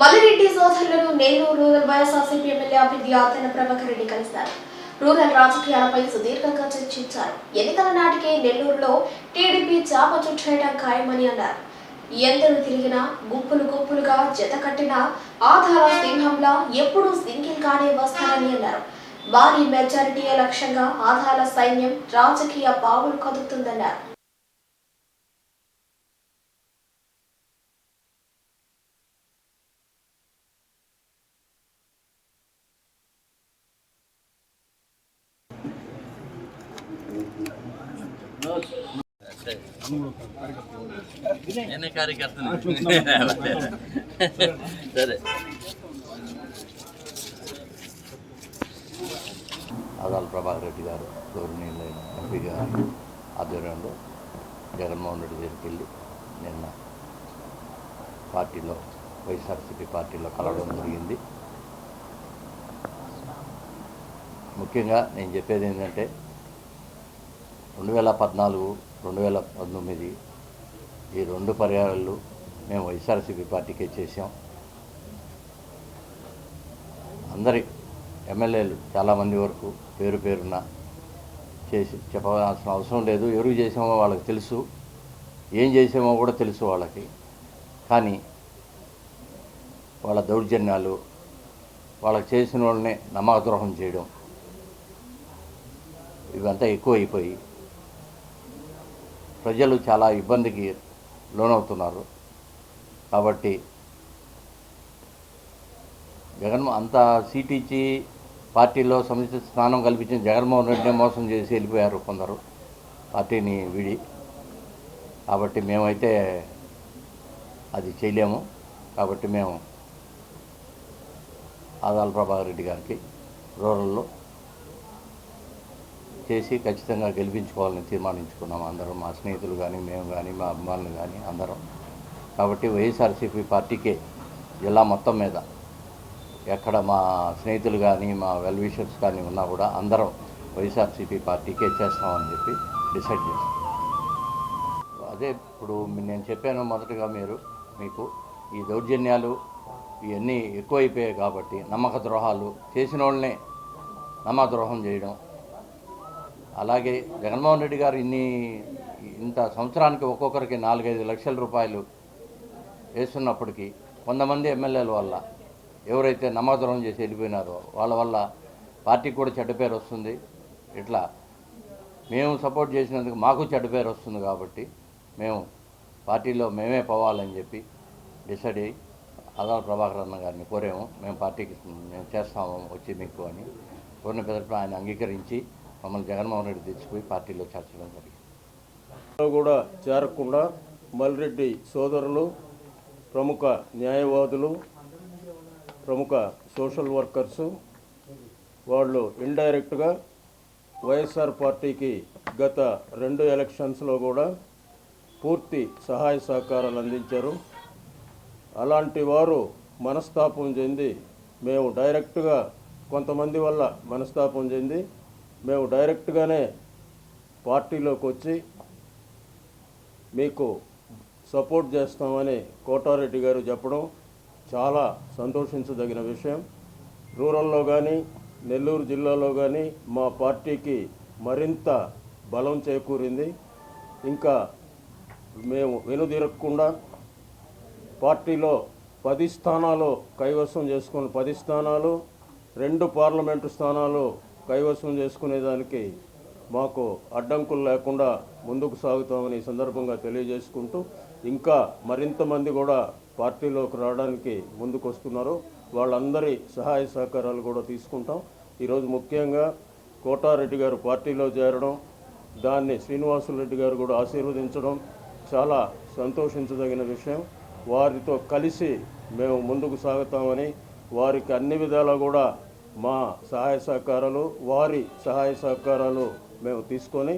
మల్లిరెడ్డి సోదరులను Nellore rural YSRCP MLA అభ్యర్థి ఆతన ప్రభాకర్ రెడ్డి కలిశారు. రూరల్ రాజకీయాలపై సుదీర్ఘంగా చర్చించారు. ఎన్నికల నాటికే నెల్లూరులో టీడీపీ చాప చుట్టేయడం ఖాయమని అన్నారు. ఎందరు తిరిగినా గుంపులు గుంపులుగా జత కట్టిన ఆధార సింహంలా ఎప్పుడూ సింగిల్ గానే వస్తారని అన్నారు. భారీ మెజారిటీయే లక్ష్యంగా ఆధార సైన్యం రాజకీయ పావులు కదుపుతుందన్నారు. నేనే కార్యకర్తని. సరే. ఆదాల ప్రభాకర్ రెడ్డి గారు గౌరవనీయులైన ఎంపీ గారు ఆధ్వర్యంలో జగన్మోహన్ రెడ్డి దగ్గరికి వెళ్ళి నిన్న పార్టీలో వైఎస్ఆర్సీపీ పార్టీలో కలవడం జరిగింది. ముఖ్యంగా నేను చెప్పేది ఏంటంటే రెండు వేల పద్నాలుగు రెండు వేల పంతొమ్మిది ఈ రెండు పర్యాయాలు మేము వైఎస్ఆర్సీపీ పార్టీకే చేసాం అందరి ఎమ్మెల్యేలు చాలామంది వరకు పేరు పేరున చేసి చెప్పవలసిన అవసరం లేదు. ఎవరు చేసామో వాళ్ళకి తెలుసు. ఏం చేసామో కూడా తెలుసు వాళ్ళకి. కానీ వాళ్ళ దౌర్జన్యాలు వాళ్ళకి చేసిన వాళ్ళని నమ్మకద్రోహం చేయడం ఇవంతా ఎక్కువైపోయి ప్రజలు చాలా ఇబ్బందికి లోనవుతున్నారు. కాబట్టి జగన్ అంత సీట్ ఇచ్చి పార్టీలో సముచిత స్థానం కల్పించిన జగన్మోహన్ రెడ్డిని మోసం చేసి వెళ్ళిపోయారు కొందరు పార్టీని విడి. కాబట్టి మేమైతే అది చేయలేము. కాబట్టి మేము ఆదాల ప్రభాకర్ రెడ్డి గారికి రూరల్లో చేసి ఖచ్చితంగా గెలిపించుకోవాలని తీర్మానించుకున్నాం అందరం. మా స్నేహితులు కానీ మేము కానీ మా అభిమానులు కానీ అందరం. కాబట్టి వైఎస్ఆర్సీపీ పార్టీకే జిల్లా మొత్తం మీద ఎక్కడ మా స్నేహితులు కానీ మా వెల్ విషర్స్ కానీ ఉన్నా కూడా అందరం వైఎస్ఆర్సీపీ పార్టీకే చేస్తామని చెప్పి డిసైడ్ చేస్తాం అదే ఇప్పుడు నేను చెప్పాను మొదటగా మీరు మీకు ఈ దౌర్జన్యాలు ఇవన్నీ ఎక్కువైపోయాయి కాబట్టి నమ్మక ద్రోహాలు చేసిన వాళ్ళనే నమ్మద్రోహం చేయడం అలాగే జగన్మోహన్ రెడ్డి గారు ఇన్ని ఇంత సంవత్సరానికి ఒక్కొక్కరికి నాలుగైదు లక్షల రూపాయలు వేస్తున్నప్పటికీ కొంతమంది ఎమ్మెల్యేల వల్ల ఎవరైతే నమ్మద్రోహం చేసి వెళ్ళిపోయినారో వాళ్ళ వల్ల పార్టీకి కూడా చెడ్డ పేరు వస్తుంది. ఇట్లా మేము సపోర్ట్ చేసినందుకు మాకు చెడ్డ పేరు వస్తుంది కాబట్టి మేము పార్టీలో మేమే పోవాలని చెప్పి డిసైడ్ అయ్యి ఆదాల ప్రభాకర్ అన్న గారిని కోరాము. మేము పార్టీకి మేము చేస్తాము వచ్చి మీకు అని. కోరిన పెద్ద ఆయన అంగీకరించి మమ్మల్ని జగన్మోహన్ రెడ్డి తెచ్చిపోయి పార్టీలో చేర్చడం జరిగింది. కూడా చేరకుండా మల్రెడ్డి సోదరులు ప్రముఖ న్యాయవాదులు ప్రముఖ సోషల్ వర్కర్సు వాళ్ళు ఇండైరెక్ట్గా వైఎస్ఆర్ పార్టీకి గత రెండు ఎలక్షన్స్లో కూడా పూర్తి సహాయ సహకారాలు అందించారు. అలాంటి వారు మనస్తాపం చెంది మేము డైరెక్ట్గా కొంతమంది వల్ల మనస్తాపం చెంది మేము డైరెక్ట్గానే పార్టీలోకి వచ్చి మీకు సపోర్ట్ చేస్తామని కోటారెడ్డి గారు చెప్పడం చాలా సంతోషించదగిన విషయం. రూరల్లో కానీ నెల్లూరు జిల్లాలో కానీ మా పార్టీకి మరింత బలం చేకూరింది. ఇంకా మేము వెనుదిరగకుండా పార్టీలో పది స్థానాలు కైవసం చేసుకుని పది స్థానాలు రెండు పార్లమెంటు స్థానాలు కైవసం చేసుకునేదానికి మాకు అడ్డంకులు లేకుండా ముందుకు సాగుతామని సందర్భంగా తెలియజేసుకుంటూ ఇంకా మరింత మంది కూడా పార్టీలోకి రావడానికి ముందుకు వస్తున్నారు వాళ్ళందరి సహాయ సహకారాలు కూడా తీసుకుంటాం. ఈరోజు ముఖ్యంగా కోటారెడ్డి గారు పార్టీలో చేరడం దాన్ని శ్రీనివాసులరెడ్డి గారు కూడా ఆశీర్వదించడం చాలా సంతోషించదగిన విషయం. వారితో కలిసి మేము ముందుకు సాగుతామని వారికి అన్ని విధాలా కూడా మా సహాయ సహకారాలు వారి సహాయ సహకారాలు మేము తీసుకొని